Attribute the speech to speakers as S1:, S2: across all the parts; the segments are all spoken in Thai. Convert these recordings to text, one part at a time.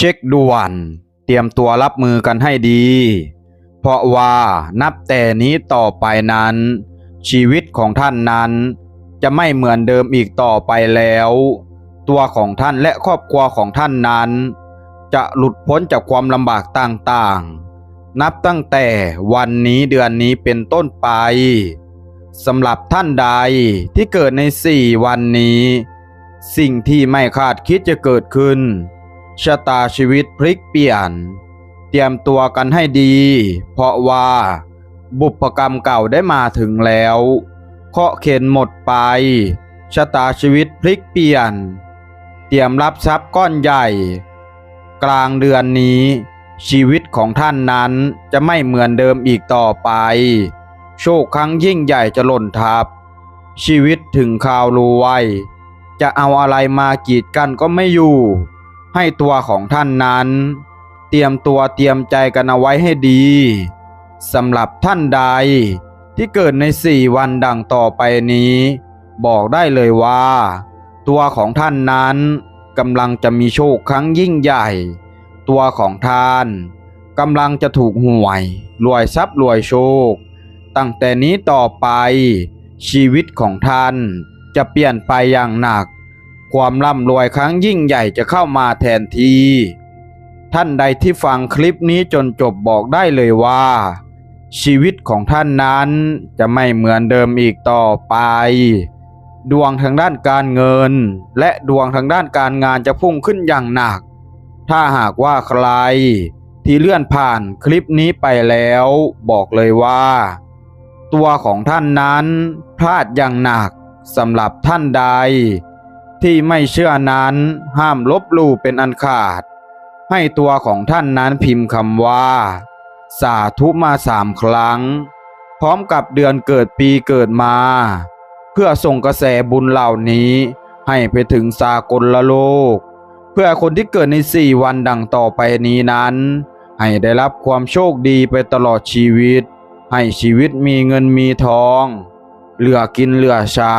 S1: เช็คด่วนเตรียมตัวรับมือกันให้ดี เพราะว่านับแต่นี้ต่อไปนั้น ชีวิตของท่านนั้น จะไม่เหมือนเดิมอีกต่อไปแล้ว ตัวของท่านและครอบครัวของท่านนั้น จะหลุดพ้นจากความลำบากต่างๆ นับตั้งแต่วันนี้เดือนนี้เป็นต้นไปสำหรับท่านใดที่เกิดในสี่วันนี้ สิ่งที่ไม่คาดคิดจะเกิดขึ้น ชะตาชีวิตพลิกเปลี่ยน เตรียมตัวกันให้ดี เพราะว่า บุพกรรมเก่าได้มาถึงแล้วเคาะเข็นหมดไป ชะตาชีวิตพลิกเปลี่ยน เตรียมรับทรัพย์ก้อนใหญ่ กลางเดือนนี้ ชีวิตของท่านนั้นจะไม่เหมือนเดิมอีกต่อไป โชคครั้งยิ่งใหญ่จะหล่นทับ ชีวิตถึงข่าวรวยจะเอาอะไรมากีดกันก็ไม่อยู่ ให้ตัวของท่านนั้น เตรียมตัวเตรียมใจกันเอาไว้ให้ดีสำหรับท่านใดที่เกิดในสี่วันดังต่อไปนี้ บอกได้เลยว่า ตัวของท่านนั้นกำลังจะมีโชคครั้งยิ่งใหญ่ ตัวของท่านกำลังจะถูกหวยรวยทรัพย์รวยโชค ตั้งแต่นี้ต่อไปชีวิตของท่านจะเปลี่ยนไปอย่างหนัก ความร่ำรวยครั้งยิ่งใหญ่จะเข้ามาแทนที ท่านใดที่ฟังคลิปนี้จนจบบอกได้เลยว่า ชีวิตของท่านนั้นจะไม่เหมือนเดิมอีกต่อไป ดวงทางด้านการเงิน และดวงทางด้านการงานจะพุ่งขึ้นอย่างหนัก ถ้าหากว่าใคร ที่เลื่อนผ่านคลิปนี้ไปแล้ว บอกเลยว่า ตัวของท่านนั้นพลาดอย่างหนักสำหรับท่านใด ที่ไม่เชื่อนั้นห้ามลบลู่เป็นอันขาด ให้ตัวของท่านนั้นพิมพ์คำว่า สาธุมาสามครั้ง พร้อมกับเดือนเกิดปีเกิดมา เพื่อส่งกระแสบุญเหล่านี้ให้ไปถึงสากลละโลก เพื่อคนที่เกิดในสี่วันดังต่อไปนี้นั้น ให้ได้รับความโชคดีไปตลอดชีวิต ให้ชีวิตมีเงินมีทอง เหลือกินเหลือใช้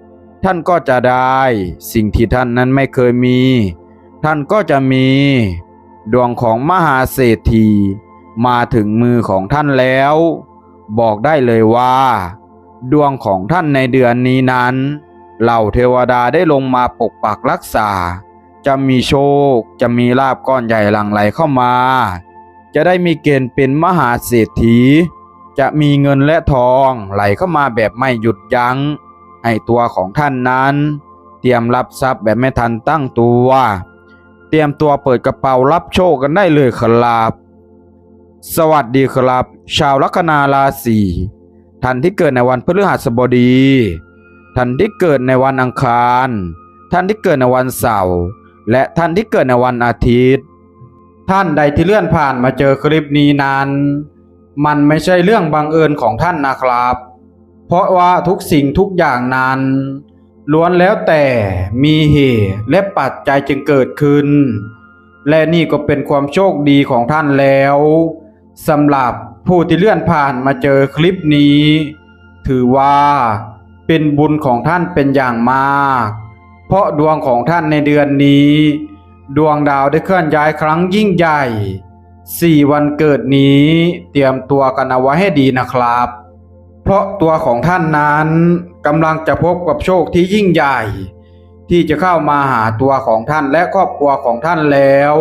S1: ท่านก็จะได้ สิ่งที่ท่านนั้นไม่เคยมี ท่านก็จะมี ดวงของมหาเศรษฐีมาถึงมือของท่านแล้ว บอกได้เลยว่า ดวงของท่านในเดือนนี้นั้น เหล่าเทวดาได้ลงมาปกปักรักษา จะมีโชค จะมีลาบก้อนใหญ่หลั่งไหลเข้ามา จะได้มีเกณฑ์เป็นมหาเศรษฐี จะมีเงินและทองไหลเข้ามาแบบไม่หยุดยัง้ง ให้ตัวของท่านนั้น เตรียมรับทรัพย์แบบไม่ทันตั้งตัว เตรียมตัวเปิดกระเป๋ารับโชคกันได้เลยครับสวัสดีครับ ชาวลัคนาราศีท่านที่เกิดในวันพฤหัสบดีท่านที่เกิดในวันอังคาร ท่านที่เกิดในวันเสาร์และท่านที่เกิดในวันอาทิตย์ ท่านใดที่เลื่อนผ่านมาเจอคลิปนี้นั้น มันไม่ใช่เรื่องบังเอิญของท่านนะครับ เพราะว่าทุกสิ่งทุกอย่างนั้น ล้วนแล้วแต่มีเหตุและปัจจัยจึงเกิดขึ้น และนี่ก็เป็นความโชคดีของท่านแล้วสำหรับผู้ที่เลื่อนผ่านมาเจอคลิปนี้ ถือว่าเป็นบุญของท่านเป็นอย่างมาก เพราะดวงของท่านในเดือนนี้ ดวงดาวได้เคลื่อนย้ายครั้งยิ่งใหญ่สี่วันเกิดนี้เตรียมตัวกันเอาไว้ให้ดีนะครับ เพราะตัวของท่านนั้นกำลังจะพบกับโชคที่ยิ่งใหญ่ ที่จะเข้ามาหาตัวของท่านและครอบครัวของท่านแล้ว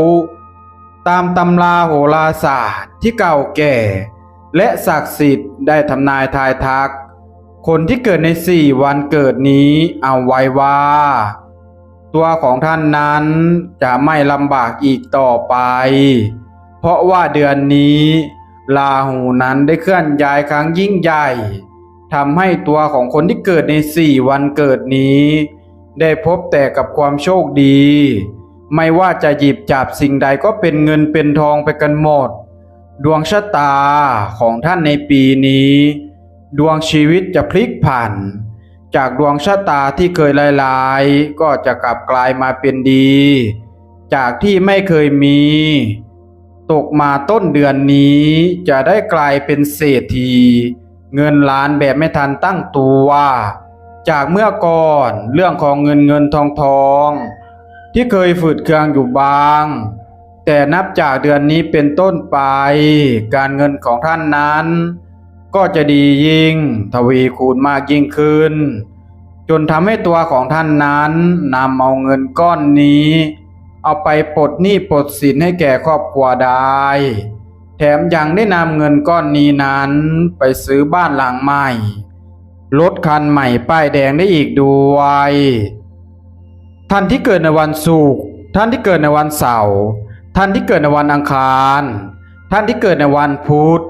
S1: ตามตำราโหราศาสตร์ที่เก่าแก่ และศักดิ์สิทธิ์ได้ทำนายทายทัก คนที่เกิดในสี่วันเกิดนี้เอาไว้ว่า ตัวของท่านนั้นจะไม่ลำบากอีกต่อไป เพราะว่าเดือนนี้ ลาหูนั้นได้เคลื่อนย้ายครั้งยิ่งใหญ่ทำให้ตัวของคนที่เกิดในสี่วันเกิดนี้ ได้พบแต่กับความโชคดี ไม่ว่าจะหยิบจับสิ่งใดก็เป็นเงินเป็นทองไปกันหมด ดวงชะตาของท่านในปีนี้ ดวงชีวิตจะพลิกผัน จากดวงชะตาที่เคยลายๆ ก็จะกลับกลายมาเป็นดี จากที่ไม่เคยมี ตกมาต้นเดือนนี้จะได้กลายเป็นเศรษฐี เงินล้านแบบไม่ทันตั้งตัว จากเมื่อก่อนเรื่องของเงินเงินทองทอง ที่เคยฝืดเคืองอยู่บาง แต่นับจากเดือนนี้เป็นต้นไป การเงินของท่านนั้น ก็จะดียิ่ง ทวีคูณมากยิ่งขึ้น จนทำให้ตัวของท่านนั้นนำเอาเงินก้อนนี้ เอาไปปลดหนี้ปลดสินให้แก่ครอบครัวได้ แถมยังได้นำเงินก้อนนี้นั้นไปซื้อบ้านหลังใหม่ รถคันใหม่ป้ายแดงได้อีกด้วย ท่านที่เกิดในวันศุกร์ ท่านที่เกิดในวันเสาร์ ท่านที่เกิดในวันอังคาร ท่านที่เกิดในวันพุธ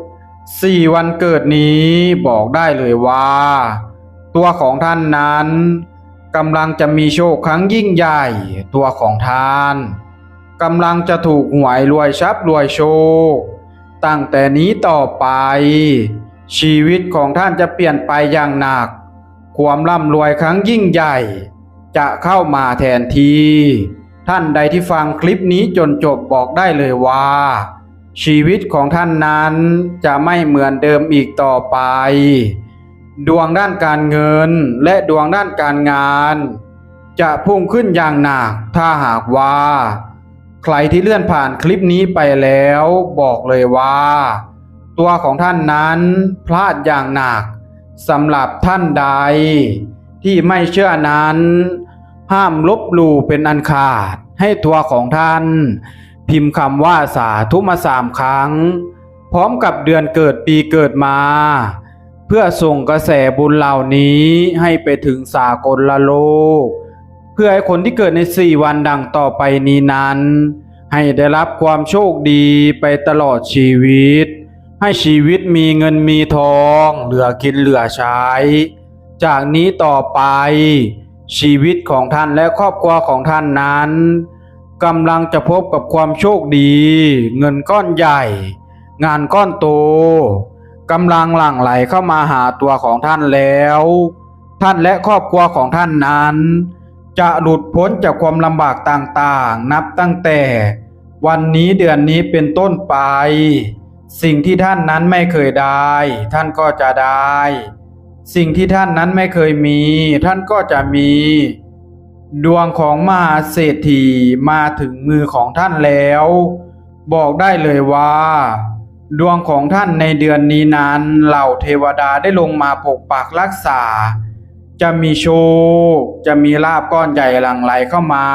S1: สี่วันเกิดนี้บอกได้เลยว่า ตัวของท่านนั้น กำลังจะมีโชคครั้งยิ่งใหญ่ตัวของท่านกำลังจะถูกหวยรวยทรัพย์รวยโชค ตั้งแต่นี้ต่อไป ชีวิตของท่านจะเปลี่ยนไปอย่างหนัก ความร่ำรวยครั้งยิ่งใหญ่ จะเข้ามาแทนที่ท่านใดที่ฟังคลิปนี้จนจบบอกได้เลยว่า ชีวิตของท่านนั้นจะไม่เหมือนเดิมอีกต่อไป ดวงด้านการเงินและดวงด้านการงาน จะพุ่งขึ้นอย่างหนักถ้าหากว่า ใครที่เลื่อนผ่านคลิปนี้ไปแล้วบอกเลยว่า ตัวของท่านนั้นพลาดอย่างหนักสำหรับท่านใด ที่ไม่เชื่อนั้น ห้ามลบหลู่เป็นอันขาดให้ตัวของท่าน พิมพ์คำว่าสาธุมาสามครั้ง พร้อมกับเดือนเกิดปีเกิดมา เพื่อส่งกระแสบุญเหล่านี้ให้ไปถึงสากลละโลก เพื่อให้คนที่เกิดในสี่วันดังต่อไปนี้นั้น ให้ได้รับความโชคดีไปตลอดชีวิต ให้ชีวิตมีเงินมีทอง เหลือกินเหลือใช้ จากนี้ต่อไป ชีวิตของท่านและครอบครัวของท่านนั้นกำลังจะพบกับความโชคดี เงินก้อนใหญ่ งานก้อนโต กำลังหลั่งไหลเข้ามาหาตัวของท่านแล้ว ท่านและครอบครัวของท่านนั้น จะหลุดพ้นจากความลำบากต่างๆ นับตั้งแต่วันนี้เดือนนี้เป็นต้นไป สิ่งที่ท่านนั้นไม่เคยได้ ท่านก็จะได้ สิ่งที่ท่านนั้นไม่เคยมี ท่านก็จะมี ดวงของมหาเศรษฐีมาถึงมือของท่านแล้ว บอกได้เลยว่า ดวงของท่านในเดือนนี้นั้นเหล่าเทวดาได้ลงมาปกปักรักษา จะมีโชค จะมีลาบก้อนใหญ่หลั่งไหลเข้ามา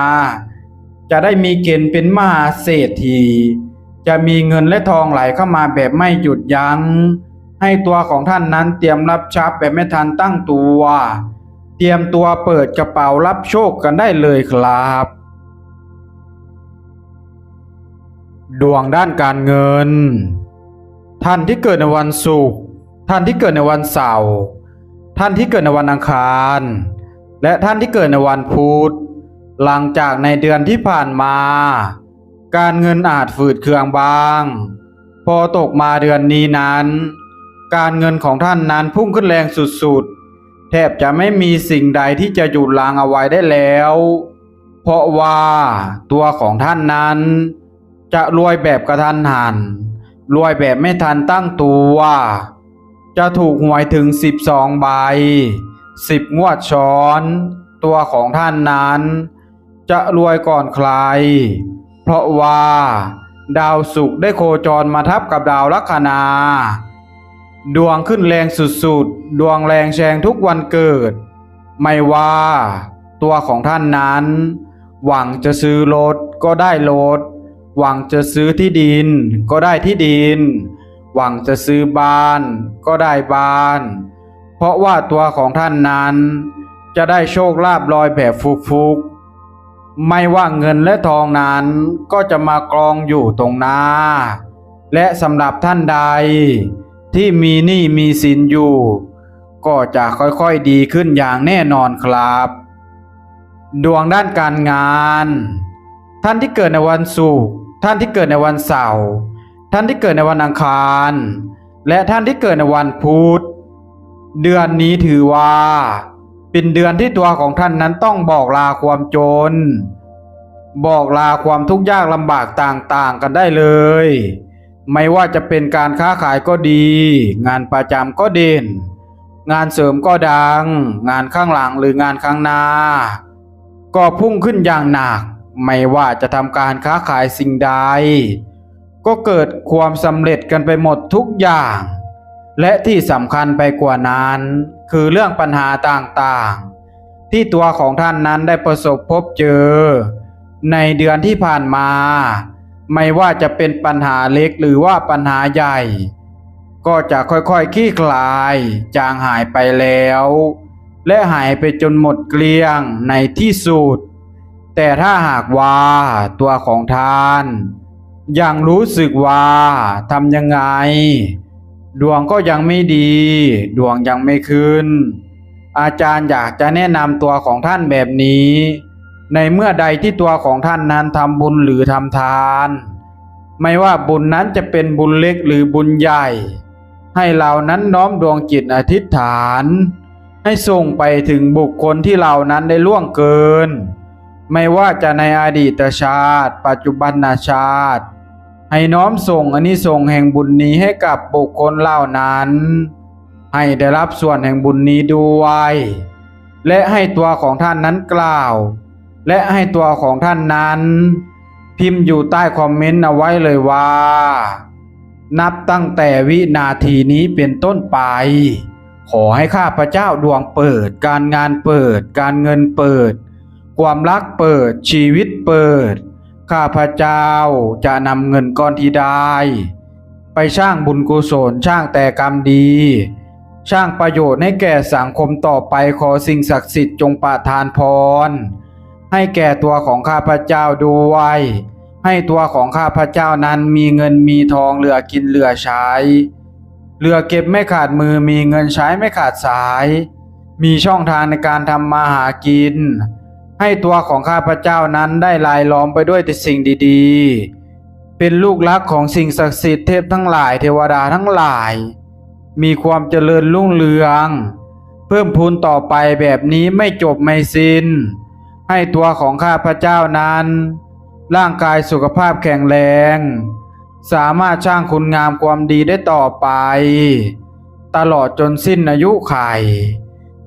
S1: จะได้มีเกณฑ์เป็นมหาเศรษฐี จะมีเงินและทองไหลเข้ามาแบบไม่หยุดยัง้ง ให้ตัวของท่านนั้นเตรียมรับทรัพย์แบบไม่ทันตั้งตัว เตรียมตัวเปิดกระเป๋ารับโชคกันได้เลยครับดวงด้านการเงิน ท่านที่เกิดในวันศุกร์ท่านที่เกิดในวันเสาร์ท่านที่เกิดในวันอังคาร และท่านที่เกิดในวันพุธหลังจากในเดือนที่ผ่านมา การเงินอาจฝืดเคืองบ้าง พอตกมาเดือนนี้นั้น การเงินของท่านนั้นพุ่งขึ้นแรงสุดๆ แทบจะไม่มีสิ่งใดที่จะหยุดลางเอาไว้ได้แล้ว เพราะว่าตัวของท่านนั้น จะรวยแบบกระทันหัน รวยแบบไม่ทันตั้งตัว จะถูกหวยถึง 12 ใบ 10 งวดช้อน ตัวของท่านนั้น จะรวยก่อนใคร เพราะว่า ดาวศุกร์ได้โคจรมาทับกับดาวลัคนา ดวงขึ้นแรงสุดๆ ดวงแรงแชงทุกวันเกิด ไม่ว่า ตัวของท่านนั้น หวังจะซื้อรถก็ได้รถ หวังจะซื้อที่ดิน ก็ได้ที่ดิน หวังจะซื้อบ้าน ก็ได้บ้าน เพราะว่าตัวของท่านนั้น จะได้โชคลาภลอยแบบฟุกๆ ไม่ว่าเงินและทองนั้นก็จะมากองอยู่ตรงหน้า และสำหรับท่านใด ที่มีหนี้มีสินอยู่ ก็จะค่อยๆดีขึ้นอย่างแน่นอนครับ ดวงด้านการงานท่านที่เกิดในวันศุกร์ ท่านที่เกิดในวันเสาร์ท่านที่เกิดในวันอังคาร และท่านที่เกิดในวันพุธเดือนนี้ถือว่า เป็นเดือนที่ตัวของท่านนั้นต้องบอกลาความจน บอกลาความทุกข์ยากลำบากต่างๆกันได้เลย ไม่ว่าจะเป็นการค้าขายก็ดี งานประจำก็เด่น งานเสริมก็ดัง งานข้างหลังหรืองานข้างหน้า ก็พุ่งขึ้นอย่างหนัก ไม่ว่าจะทำการค้าขายสิ่งใด ก็เกิดความสำเร็จกันไปหมดทุกอย่าง และที่สำคัญไปกว่านั้น คือเรื่องปัญหาต่างๆ ที่ตัวของท่านนั้นได้ประสบพบเจอ ในเดือนที่ผ่านมา ไม่ว่าจะเป็นปัญหาเล็กหรือว่าปัญหาใหญ่ ก็จะค่อยๆคลี่คลายจางหายไปแล้ว และหายไปจนหมดเกลี้ยงในที่สุด แต่ถ้าหากว่าตัวของท่านยังรู้สึกว่าทำยังไง ดวงก็ยังไม่ดี ดวงยังไม่ขึ้น อาจารย์อยากจะแนะนำตัวของท่านแบบนี้ ในเมื่อใดที่ตัวของท่านนั้นทำบุญหรือทำทาน ไม่ว่าบุญนั้นจะเป็นบุญเล็กหรือบุญใหญ่ ให้เรานั้นน้อมดวงจิตอธิษฐาน ให้ส่งไปถึงบุคคลที่เรานั้นได้ล่วงเกิน ไม่ว่าจะในอดีตชาติ ปัจจุบันชาติ ให้น้อมส่งอานิสงส์แห่งบุญนี้ให้กับบุคคลเหล่านั้น ให้ได้รับส่วนแห่งบุญนี้ด้วยและให้ตัวของท่านนั้นกล่าว และให้ตัวของท่านนั้น พิมพ์อยู่ใต้คอมเมนต์เอาไว้เลยว่า นับตั้งแต่วินาทีนี้เป็นต้นไป ขอให้ข้าพเจ้าดวงเปิด การงานเปิด การเงินเปิด ความรักเปิดชีวิตเปิด ข้าพเจ้าจะนำเงินก้อนที่ได้ ไปสร้างบุญกุศลสร้างแต่กรรมดี สร้างประโยชน์ให้แก่สังคมต่อไปขอสิ่งศักดิ์สิทธิ์จงประทานพร ให้แก่ตัวของข้าพเจ้าด้วย ให้ตัวของข้าพเจ้านั้นมีเงินมีทองเหลือกินเหลือใช้ เหลือเก็บไม่ขาดมือมีเงินใช้ไม่ขาดสาย มีช่องทางในการทำมาหากิน ให้ตัวของข้าพเจ้านั้นได้ลายล้อมไปด้วยแต่สิ่งดีๆ เป็นลูกรักของสิ่งศักดิ์สิทธิ์เทพทั้งหลายเทวดาทั้งหลาย มีความเจริญรุ่งเรือง เพิ่มพูนต่อไปแบบนี้ไม่จบไม่สิ้น ให้ตัวของข้าพเจ้านั้น ร่างกายสุขภาพแข็งแรง สามารถสร้างคุณงามความดีได้ต่อไป ตลอดจนสิ้นอายุไข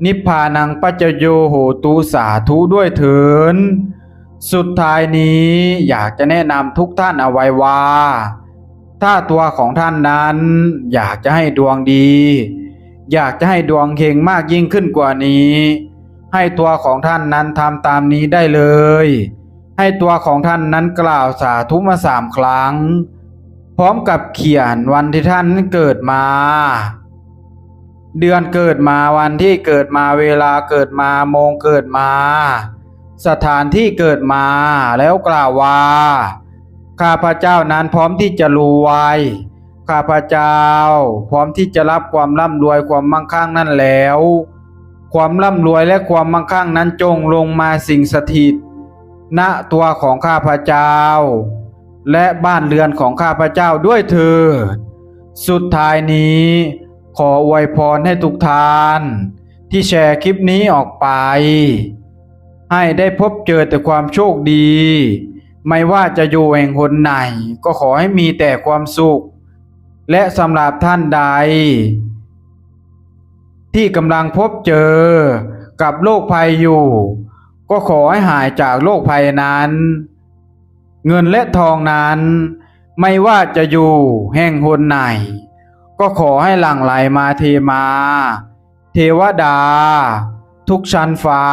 S1: นิพพานังปัจจโยโหตุสาธุด้วยเถิน สุดท้ายนี้อยากจะแนะนำทุกท่านเอาไว้ว่า ถ้าตัวของท่านนั้น อยากจะให้ดวงดี อยากจะให้ดวงเฮงมากยิ่งขึ้นกว่านี้ ให้ตัวของท่านนั้นทำตามนี้ได้เลย ให้ตัวของท่านนั้นกล่าวสาธุมาสามครั้ง พร้อมกับเขียนวันที่ท่านเกิดมา เดือนเกิดมาวันที่เกิดมาเวลาเกิดมาโมงเกิดมา สถานที่เกิดมาแล้วกล่าวว่าข้าพเจ้านั้นพร้อมที่จะรวยข้าพเจ้า พร้อมที่จะรับความร่ำรวยความมั่งคั่งนั่นแล้ว ความร่ำรวยและความมั่งคั่งนั้นจงลงมาสิ่งสถิต ณตัวของข้าพเจ้า และบ้านเรือนของข้าพเจ้าด้วยเถิดสุดท้ายนี้ ขออวยพรให้ทุกท่าน ที่แชร์คลิปนี้ออกไป ให้ได้พบเจอแต่ความโชคดี ไม่ว่าจะอยู่แห่งหนไหน ก็ขอให้มีแต่ความสุข และสำหรับท่านใด ที่กำลังพบเจอกับโรคภัยอยู่ ก็ขอให้หายจากโรคภัยนั้น เงินและทองนั้น ไม่ว่าจะอยู่แห่งหนไหน ก็ขอให้หลั่งไหลมาเทมา เทวดา ทุกชั้นฟ้า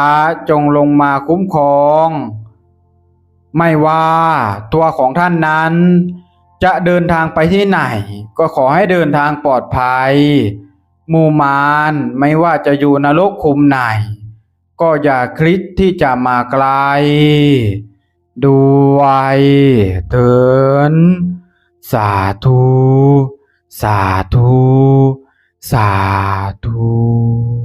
S1: จงลงมาคุ้มครอง ไม่ว่าตัวของท่านนั้น จะเดินทางไปที่ไหน ก็ขอให้เดินทางปลอดภัยมูมารไม่ว่าจะอยู่นรกคุมไหน ก็อย่าคลิดที่จะมาไกลด้วยเถินสาธุ สาธุ สาธุ